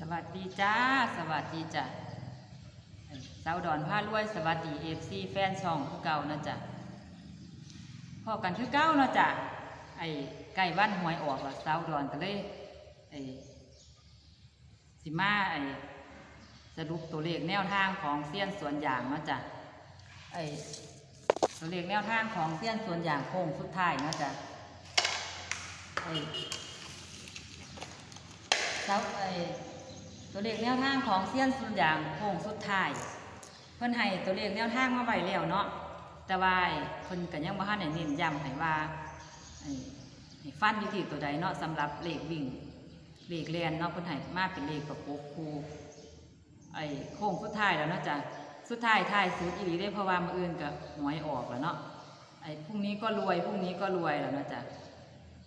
สวัสดีจ้า สวัสดีจ้ะสาวดอนผ้ารวย สวัสดีเอฟซีแฟนช่องคือเก่านะจ๊ะพ่อกันคือเก่านะจ้ะไอ้ใกล้วันหวยออกและสาวดอนก็เลยไอ้สิมาไอ้สรุปตัวเลขแนวทางของเสี้ยนสวนยางเนาะจ้ะไอ้ตัวเลขแนวทางของเสี้ยนสวนยางโค้งสุดท้ายเนาะจ้ะไอ้แล้วไอ้ ตัวเลขแนวทางของเซียนสุดอย่างโค้งสุดท้าย เพิ่นให้ตัวเลขแนวทางมาไว้แล้วเนาะแต่ว่าไอ้เพิ่นก็ยังบ่ทันได้เน้นย้ำให้ว่าให้ฟันอยู่ที่ตัวใดเนาะสำหรับเลขวิ่งเลขเรียนเนาะเพิ่นให้มาเป็นเลขประกบคู่ไอ้โค้งสุดท้ายแล้วเนาะจ้ะสุดท้ายท้ายสุดอีหลีได้เพราะว่ามื้ออื่นก็หวยออกแล้วเนาะไอ้พรุ่งนี้ก็รวยพรุ่งนี้ก็รวยแล้วเนาะจ้ะ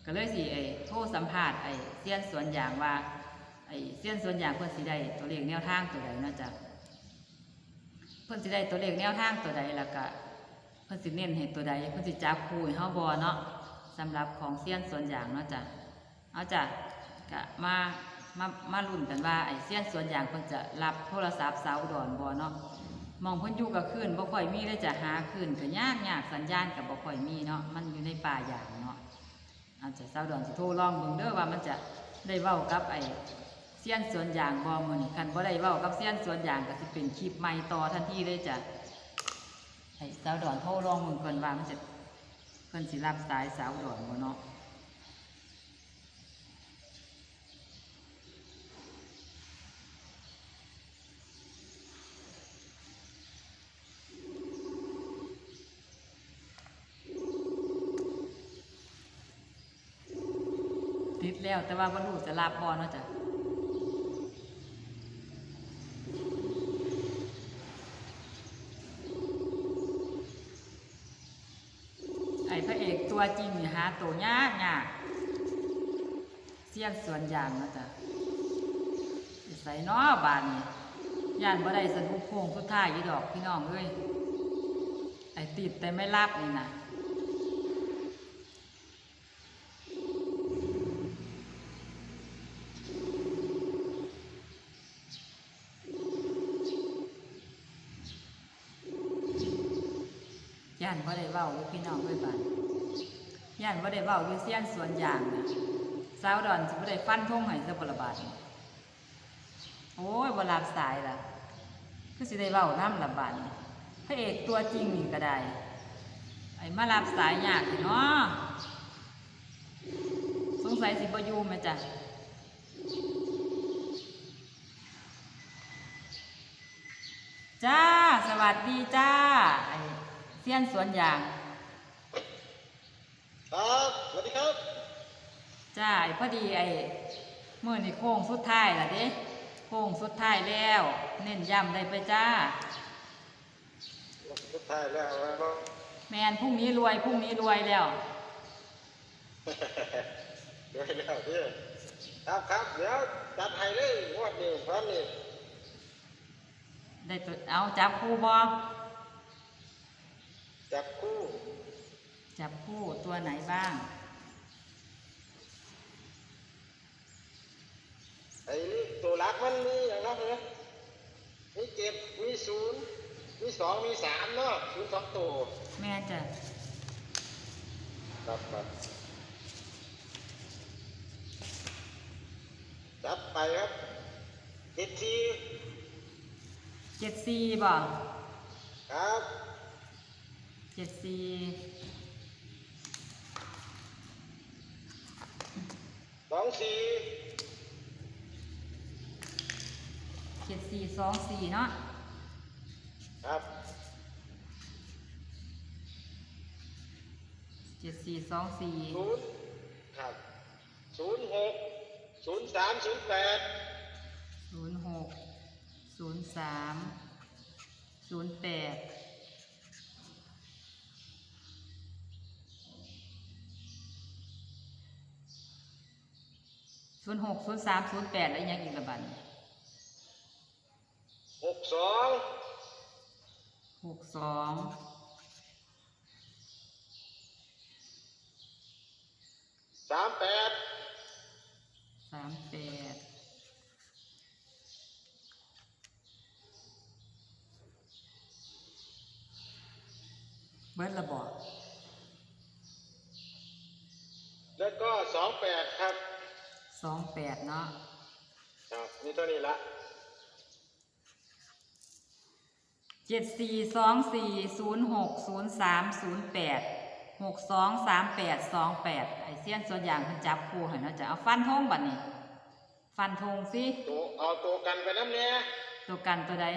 ก็เลยสิไอ้โทรสัมภาษณ์ไอ้เสี้ยนสวนยางว่า ไอ้เสี้ยนส่วนยางเพิ่นสิได้ตัวเลขแนวทางตัวใดนาะจ๊ะเพิ่นสิได้ตัวเลขแนวทางตัวใดแล้วก็เพิ่นสิเน้นให้ตัวใดเพิ่นสิจับคู่ห้าบ่เนาะสำหรับของเสี้ยนส่วนยางเนาะจ้ะเอาจ้ะก็มามามาลุ้นกันว่าไอ้เสี้ยนส่วนยางเพิ่นจะรับโทรศัพท์สาวอุดรบ่เนาะมองเพิ่นอยู่กับคืนบ่ค่อยมีเลยจะหาคืนก็ยากยากสัญญาณก็บ่ค่อยมีเนาะมันอยู่ในป่าอย่างเนาะอาจจะเศร้าดอนสิโทรลองเบิ่งเด้อว่ามันจะได้เว้ากับไอ้ เสี้ยนสวนยางบ่มื้อนี้คันบ่ได้เว้ากับเสี้ยนสวนยางก็สิเป็นคลิปใหม่ต่อทันทีเลยจ้ะให้สาวดอนโทรลองเบิ่งก่อนว่ามันจะเพิ่นสิรับสายสาวดอนบ่เนาะติดแล้วแต่ว่าบ่รู้จะรับบ่เนาะจ้ะไอ้พระเอก ตัวจริงหาตัวยากยากเสียนสวนยางเนะจ้ะใส่น้อบานนี่ย่านบ่ได้สนุกโค้งสุดท้ายอยู่ดอกพี่น้องเอ้ยไอติดแต่ไม่รับนี่นะย่านว่ได้เว้าอยู่พี่น้องเอ้ยบ้าน ย่านว่าได้เว้าอยู่เสี้ยนสวนยางนะสาวดอนสิบ่ได้ฟันทงให้ซะบ่ละบาดนี่โอ้ยบ่รับสายล่ะ คือสิได้เว้านำละบาดนี่พระเอกตัวจริงนี่ก็ได้ ไอ้มารับสายยากเนาะสงสัยสิบยูม่จ้ะจ้า สวัสดีจ้า ไอ้เสี้ยนสวนยาง ครับสวัสดีครับ จ้าไอ้พอดีไอ้เมื่อนี่โค้งสุดท้ายล่ะเด้โค้งสุดท้ายแล้ว เน้นย้ำได้ไปจ้า สุดท้ายแล้วแล้วก็แมนพรุ่งนี้รวยพรุ่งนี้รวยแล้ว ด้วยแล้วเด้อครับครับเดี๋ยวจัดให้เลยงวดนี้พร้อมนี่ได้ตัวเอาจับคู่บอจับคู่ จับคู่ตัวไหนบ้าง ไอ้นี่ตัวหลักมันมีอย่างนั้นเหรอมีเจ็ดมีศูนย์มีสองมีสามเนาะศูนย์สองตัวแม่จะครับครับจับไปครับเจ็ดทีเจ็ดสี่บอครับเจ็ดสี่ สองสี่เจ็ดสี่สองสี่เนาะครับเจ็ดสี่สองสี่ศูนย์ครับศูนย์หกศูนย์สามศูนย์แปดศูนย์หกศูนย์สามศูนย์แปด ศูนย์หกศูนย์สามศูนย์แปดแล้วยังอีกระบันหกสองหกสองสามแปดสามแปดเบิร์ดระบอกแล้วก็สองแปดครับ สองแปดเนาะครับนี่เท่านี้ละเจ็ดสี่สองสี่ศูนย์หกศูนย์สามศูนย์แปดหกสองสามแปดสองแปดไอเสี้ยนส่วนอย่างเพิ่นจับคู่ให้เนาะจะเอาฟันธงบัดนี้ ฟันธงสิตัวเอาตัวกันไปน้ำเนี่ยตัวกันตัวใด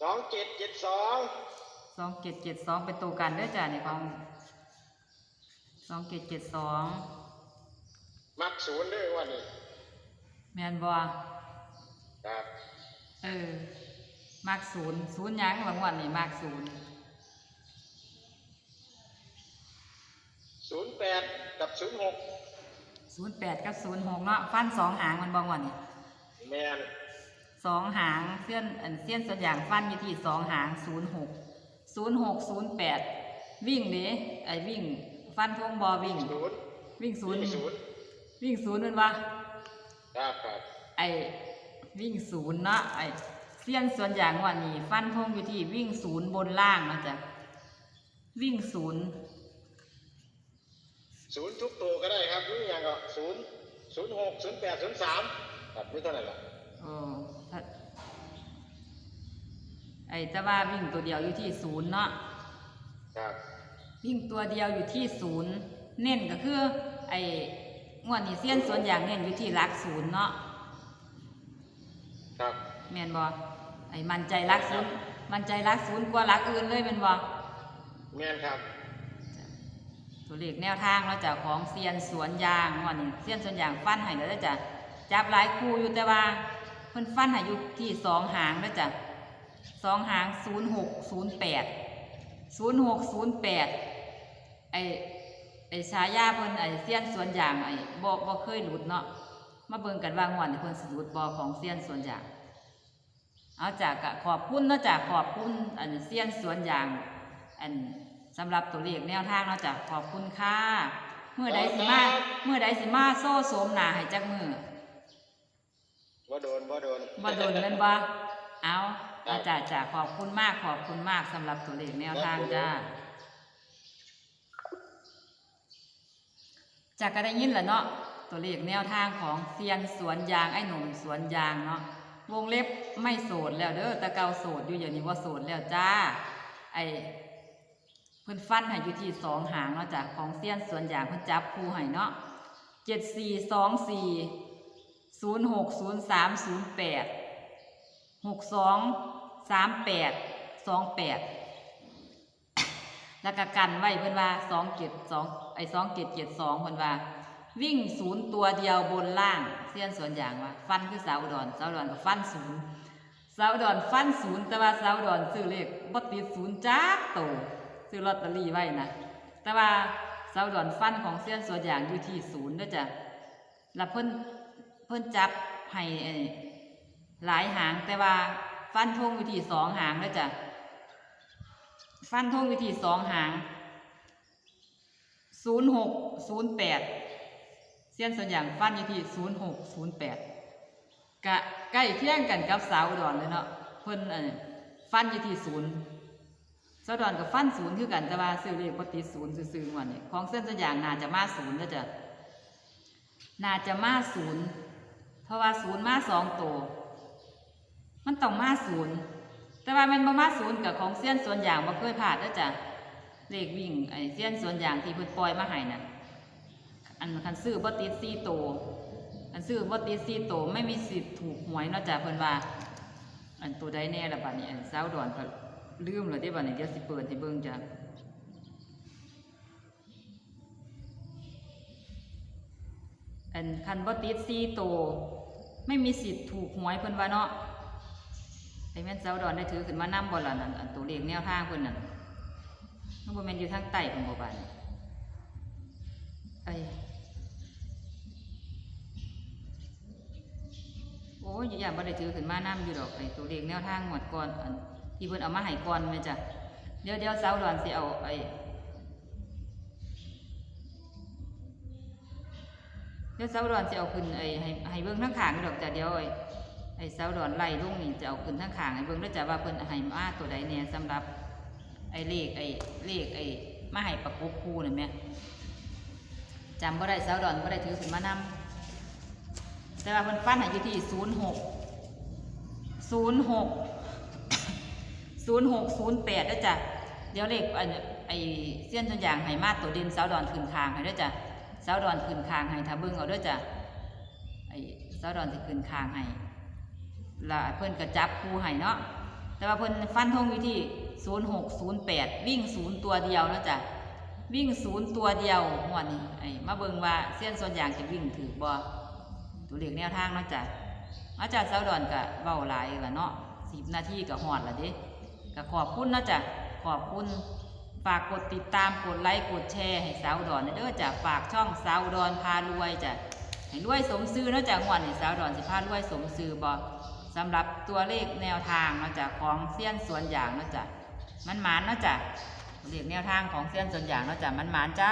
สองเจ็ดเจ็ดสองสองเจ็ดเจ็ดสองเป็นตัวกันเด้อจ้ะในของสองเจ็ดเจ็ดสอง มักศูนย์ด้วยวันนี้แมนบอครับเออมากศูนย์ศูนย์หยังบางวันนี่มากศูนย์ศูนย์แปดกับศูนย์หกศูนย์แปดกับศูนย์หกเนาะฟันสองหางมันบางวันนี่แมนสองหางเส้นอันเส้นส่วนอย่างฟันอยู่ที่สองหางศูนย์หกศูนย์หกศูนย์แปดวิ่งเด้ไอ้วิ่ง ฟันทงบอวิ่ง ศูนย์วิ่งศูนย์มีศูนย์ วิ่งศูนย์มันวะครับครับไอ้วิ่งศูนย์เนาะไอ้เส้นส่วนอย่างวันนี้ ฟันทงอยู่ที่วิ่งศูนย์บนล่างเนาะจ้ะวิ่งศูนย์ศูนย์ทุกตัวก็ได้ครับนี่อย่างก็ศูนย์ศูนย์หกศูนย์แปดศูนย์สามครับนี่เท่าไหร่ละโอ้ถ้าไอ้แต่ว่าวิ่งตัวเดียวอยู่ที่ศูนย์เนาะครับวิ่งตัวเดียวอยู่ที่ศูนย์เน้นก็คือ ไอ้ งวดนี้เสี้ยนส่วนอย่างเน้นอยู่ที่หลักศูนย์เนาะครับแม่นบ่ไอ้มันใจหลักศูนย์มันใจหลักศูนย์กว่าหลักอื่นเลยแม่นบ่แมนครับตัวเลขแนวทางเราจะของเซียนสวนยางงวดนี้เซียนสวนยางฟันให้แล้วจ้ะจับหลายคู่อยู่แต่ว่าเพิ่นฟันให้อยู่ที่สองหางแล้วจ้ะสองหางศูนย์หกศูนย์แปดศูนย์หกศูนย์แปดไอ ไอฉายาเพิ่นไอเซียนสวนยางไอบ่บ่เคยหลุดเนาะมาเบิ่งกันว่างวดนี้เพิ่นสิหลุดบ่ของเซียนสวนยางเอาจากกะขอบคุณเนาะจากขอบคุณอันเซียนสวนยาง อันสำหรับตัวเลขแนวทางเนาะจากขอบคุณค่ะเมื่อใดสิมาเมื่อใดสิมาโซ่โสมหนาให้จักมือว่าโดนว่าโดนบ่โดนเล่นบ่เอาอาจารย์จ้าขอบคุณมากขอบคุณมากสำหรับตัวเลขแนวทางจ้า จากก็ได้ยินแหละเนาะตัวเลขแนวทางของเซียนสวนยางไอ้หนุ่มสวนยางเนาะวงเล็บไม่โสดแล้วเด้อต่เกาโสดอยู่อย่างนี้ว่าโสดแล้วจ้า ไอเพิ่นฟันให้อยู่ที่สองหางเนาะจ้ะของเซียนสวนยางเพิ่นจับคู่ให้เนาะเจ็ดสี่สองสี่ศูนย์หกศูนย์สามศูนย์แปดหกสองสามแปดสองแปด แล้วก็กันไว้เพิ่อนว่าสองเจ็ดสองไอสองเจ็ดเจ็ดสองเพิ่อนว่า วิ่งศูนย์ตัวเดียวบนล่างเสี้ยนสวนอย่างว่า ฟันคือสาวดอนสาวดอนก็ฟันศูนย์สาวดอนฟันศูนย์แต่ว่าสาวดอนซื้อเลขบ่ติดศูนย์จักโตซื้อลอตเตอรี่ไว้นะแต่ว่าสาวดอนฟันของเสี้ยนสวนอย่างอยู่ที่ศูนย์ด้อจ้ะแล้วเพิ่นเพิ่นจับให้ไอ้หลายหางแต่ว่าฟันทงอยู่ที่สองหางเด้อจ้ะ ฟันทงอยู่ที่สองหางศูนย์หกศูนย์แปดเส้นส่วนอย่างฟันอยู่ที่0608กะใกล้เคียงกันกับสาวอุดรเลยเนาะเพิ่นฟันอยู่ที่ศูนย์สาวอุดรกับฟันศูนย์คือกันแต่ว่าซื้อเลขบ่ติศูนย์ซื่อๆวันนี้ของเส้นส่วนอย่างน่าจะมาศูนย์แล้วจ้ะน่าจะมาศูนย์เพราะว่าศูนย์มาสองตัวมันต้องมาศูนย์ แต่ว่าแมันบ่มาศูนย์กับของเส้นส่วนอย่างบ่เคยผ่านแล้วจ้ะเลขวิ่งไอ้เส้นส่วนอย่างที่เพิ่นปล่อยมาให้น่ะอันคันซื้อบ่ติดสี่โตอันซื้อบ่ติดสี่โตไม่มีสิทธิ์ถูกหวยนอกจากเพิ่นว่า อันตัวใดแน่ละบัดนี้อันสาวดอนก็ลืมแล้วเด้บัดนี้เดี๋ยวสิเปิดให้เบิ่งจ้ะอันคันบ่ติดสี่โตไม่มีสิทธิ์ถูกหวยเพิ่นว่าเนาะ ไอ้แม่นสาวดอนได้ถือขึ้นมานำบ่ล่ะนั่นอันตัวเลขแนวทางเพิ่นนั่นมันบ่แม่นอยู่ทางใต้เพิ่นบ่บาดนี้ไอ้โอ้ยอย่าบ่ได้ถือขึ้นมานํอยู่ดอกไอ้ตัวเลขแนวทางหมดก่อนอันที่เพิ่นเอามาให้ก่อนแม่จ้ะเดี๋ยวเดี๋ยวเสาร์ดอนสิเอาไอ้เดี๋ยวเสาร์ดอนสิเอาขึ้นไอ้ให้ให้เบิ่งทั้งข้างอยู่ดอกจ้ะเดี๋ยวไอ้ ไอ้เสาดอนไล่ลงนี่จะเอาขึ้นทั้งขางให้เบิ่งแล้วจะว่าเพิ่นให้มาตัวใดแน่สำหรับไอ้เลขไอ้เลขไอ้มาให้ประกบคู่นี่แม่จำบ่ได้สาวดอนบ่ได้ถือขึ้นมานำแต่ว่าเพิ่นฟันให้อยู่ที่06 06 0608เด้อจ้ะเดี๋ยวเลขอันไอ้เส้นตัวอย่างให้มาตัวเด่นสาวดอนขึ้นคางให้ด้อจ้ะสาวดอนขึ้นคางให้ถ้าเบิ่งเอาด้อจ้ะไอ้สาวดอนสิขึ้นคางให้ และเพิ่นก็จับคู่ให้เนาะแต่ว่าเพิ่นฟันธงอยู่ที่0608 วิ่งศูนย์ตัวเดียวเนาะจ้ะวิ่งศูนย์ตัวเดียวงวนี้ไอ้มาเบิ่งว่าเส้นส่วนอย่างจะวิ่งถือบ่ตัวเลขแนวทางเนาะจ้ะมาจากเซาดอนก็เว้าหลายละเนาะ10นาทีก็ฮอดละเด้ก็ขอบคุณเนาะจ้ะขอบคุณฝากกดติดตามกดไลค์กดแชร์ให้สาวดอนเด้อจ้ะฝากช่องสาวดอนพารวยจ้ะให้รวยสมซื้อเนาะจากงวดนี้สาวดอนสิพารวยสมซื้อบ่ สำหรับตัวเลขแนวทางเนาะจากของเซียนสวนอย่างเนาะจ้ะมันหมานเนาะจ้ะเลขแนวทางของเซียนสวนอย่างเนาะจ้ะมันหมานจ้า